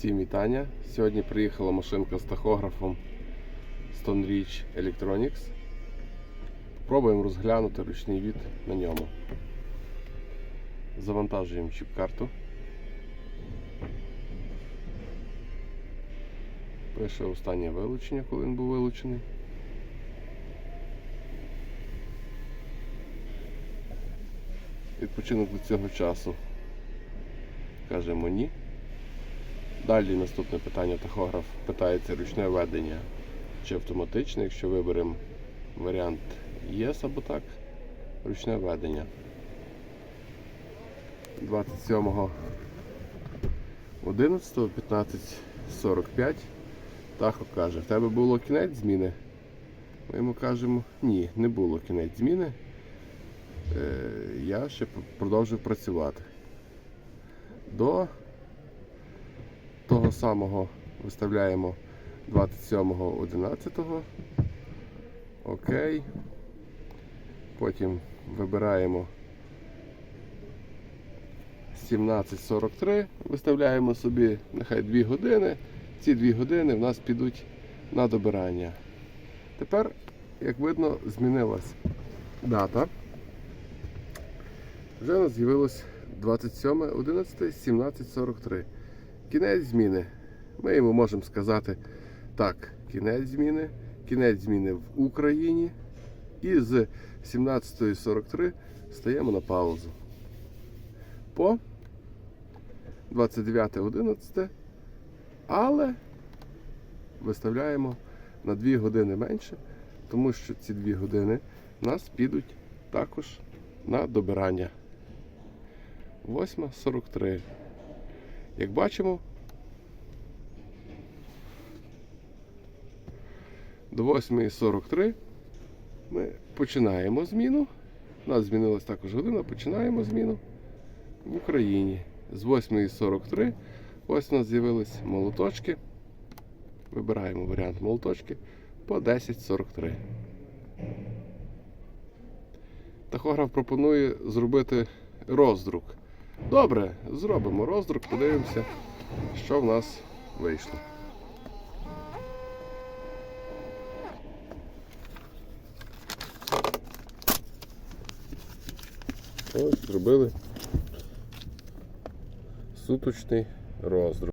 Всім вітання. Сьогодні приїхала машинка з тахографом Stone Ridge Electronics. Пробуємо розглянути ручний від на ньому. Завантажуємо чіп-карту. Пише останнє вилучення, коли він був вилучений. Відпочинок до цього часу. Кажемо ні. Далі наступне питання тахограф питається ручне ведення чи автоматичне. Якщо виберемо варіант ЄС або так, ручне ведення. 27 11 15.45 Тахо каже, в тебе було кінець зміни? Ми йому кажемо, ні, не було кінець зміни. Е, я ще продовжив працювати. До того самого виставляємо 27.11. Окей. Потім вибираємо 17.43, виставляємо собі нехай 2 години. Ці 2 години в нас підуть на добирання. Тепер, як видно, змінилась дата. Вже у нас з'явилось 27.11.17.43. Кінець зміни. Ми йому можемо сказати так, кінець зміни, кінець зміни в Україні. І з 17.43 стаємо на паузу. По 29.11. Але виставляємо на 2 години менше, тому що ці 2 години нас підуть також на добирання. 8.43. Як бачимо, до 8.43 ми починаємо зміну. У нас змінилась також година, починаємо зміну в Україні. З 8.43 ось у нас з'явились молоточки. Вибираємо варіант молоточки по 10.43. Тахограф пропонує зробити роздрук. Добре, зробимо роздрук, подивимося, що в нас вийшло. Ось зробили суточний роздрук.